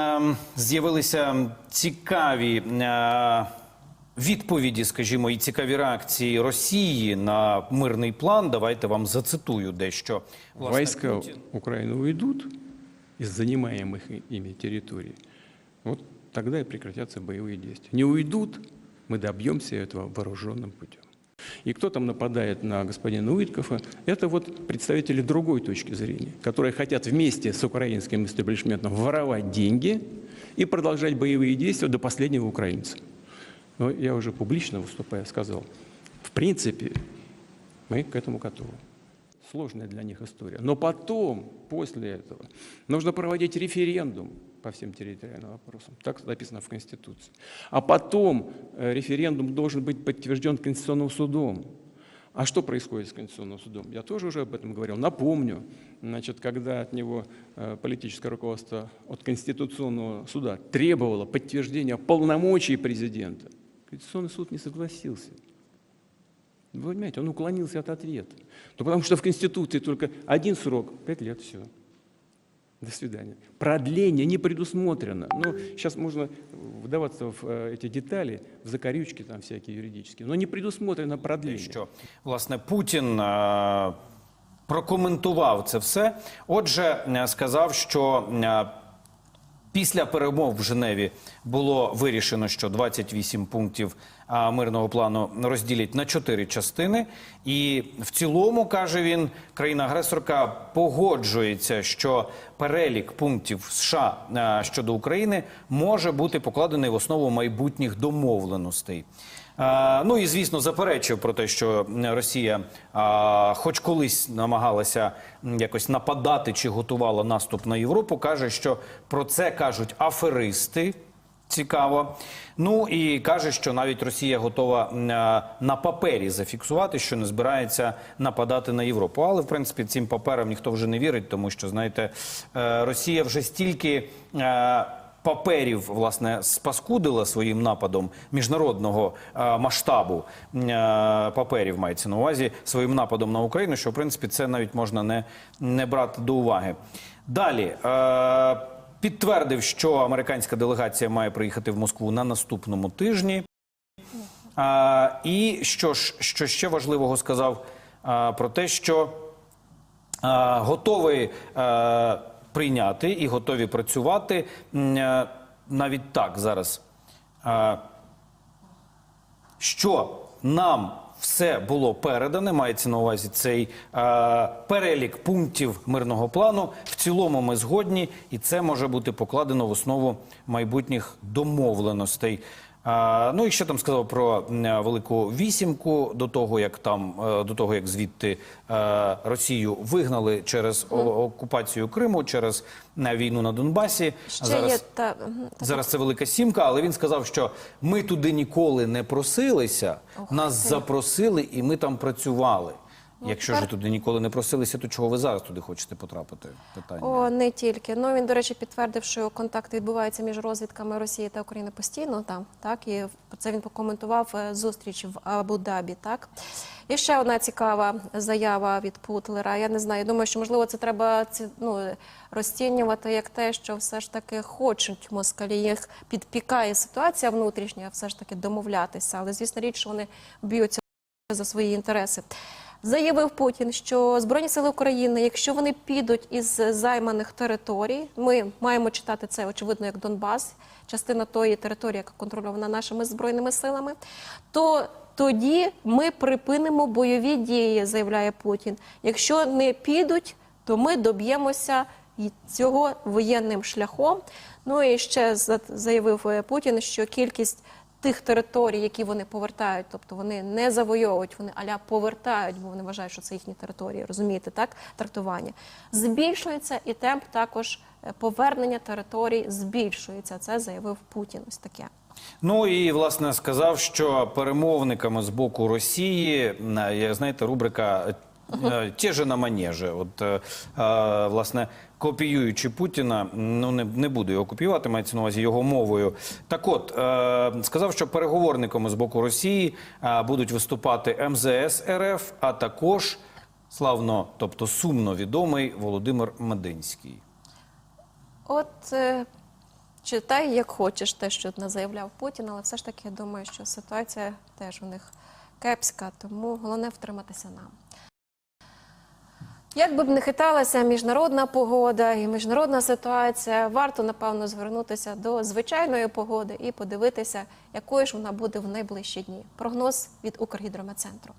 Ем, З'явилися цікаві е, відповіді, скажімо, і цікаві реакції Росії на мирний план. Давайте вам зацитую дещо. Власне, Войска Путін- Украины уйдут из занимаемых и- ими территорий, вот тогда и прекратятся боевые действия. Не уйдут, мы добьемся этого вооруженным путем. И кто там нападает на господина Уиткофа, это вот представители другой точки зрения, которые хотят вместе с украинским истеблишментом воровать деньги и продолжать боевые действия до последнего украинца. Но я уже публично выступая сказал, в принципе, мы к этому готовы. Сложная для них история. Но потом, после этого, нужно проводить референдум по всем территориальным вопросам. Так написано в Конституции. А потом э, референдум должен быть подтвержден Конституционным судом. А что происходит с Конституционным судом? Я тоже уже об этом говорил. Напомню, значит, когда от него э, политическое руководство от Конституционного суда требовало подтверждения полномочий президента, Конституционный суд не согласился. Вы понимаете, он уклонился от ответа. Ну, потому что в Конституции только один срок, пять лет, все. До свидания. Продление не предусмотрено. Ну, сейчас можно вдаваться в э, эти детали, в закорючки там всякие юридические, но не предусмотрено продление. що власне Путін е, прокоментував це все. Отже, е, сказав, що після перемов в Женеві було вирішено, що 28 пунктів мирного плану розділять на чотири частини. І в цілому каже він, країна-агресорка погоджується, що перелік пунктів США щодо України може бути покладений в основу майбутніх домовленостей. Е, Ну і звісно, заперечив про те, що Росія, е, хоч колись намагалася якось нападати чи готувала наступ на Європу, каже, що про це кажуть аферисти. Цікаво. Ну і каже, що навіть Росія готова е, на папері зафіксувати, що не збирається нападати на Європу. Але в принципі цим паперам ніхто вже не вірить, тому що знаєте, Росія вже стільки. Паперів власне спаскудила своїм нападом міжнародного е, масштабу е, паперів мається на увазі своїм нападом на Україну, що в принципі це навіть можна не, не брати до уваги. Далі е, підтвердив, що американська делегація має приїхати в Москву на наступному тижні. А, і що ж, що ще важливого сказав а, про те, що а, готовий а, прийняти і готові працювати навіть так зараз. Що нам все було передане, мається на увазі цей е, перелік пунктів мирного плану. В цілому ми згодні, і це може бути покладено в основу майбутніх домовленостей. Ну і ще там сказав про велику вісімку до того, як там е, до того, як звідти е, Росію вигнали через окупацію Криму, через е, війну на Донбасі. Ще є та Зараз це велика сімка, але він сказав, що ми туди ніколи не просилися, Ох, нас це- запросили і ми там працювали. Якщо ж туди ніколи не просилися, то чого ви зараз туди хочете потрапити? Питання. О, не тільки. Ну він, до речі, підтвердив, що контакти відбуваються між розвідками Росії та України постійно там. Так і це він покоментував е, зустріч в Абу-Дабі. Так і ще одна цікава заява від Путлера. Я не знаю. Я думаю, що можливо це треба ну, розцінювати як те, що все ж таки хочуть москалі. Їх підпікає ситуація внутрішня, все ж таки домовлятися. Але звісно річ, що вони б'ються за свої інтереси. Заявив Путін, що Збройні сили України, якщо вони підуть із займаних територій, ми маємо читати це очевидно як Донбас, частина тої території, яка контрольована нашими збройними силами, то тоді ми припинимо бойові дії, заявляє Путін. Якщо не підуть, то ми доб'ємося цього воєнним шляхом. Ну і ще заявив е, Путін, що кількість тих територій, які вони повертають, тобто вони не завойовують, вони аля повертають, бо вони вважають, що це їхні території. Розумієте, так трактування збільшується, і темп також е, повернення територій збільшується. Це заявив Путін. Ось таке. Ну і власне сказав, що перемовниками з боку Росії е, знаєте, рубрика «Ті же на манежі». От е, е, власне. Копіюючи Путіна, ну не, не буду його копіювати, мається на увазі його мовою. Так от е, сказав, що переговорниками з боку Росії е, будуть виступати МЗС РФ, а також славно, тобто сумно відомий Володимир Мединський. От е, читай як хочеш те, що не заявляв Путін, але все ж таки я думаю, що ситуація теж у них кепська, тому головне втриматися нам. Як би б не хиталася міжнародна погода і міжнародна ситуація, варто напевно звернутися до звичайної погоди і подивитися, якою ж вона буде в найближчі дні. Прогноз від Укргідрометцентру.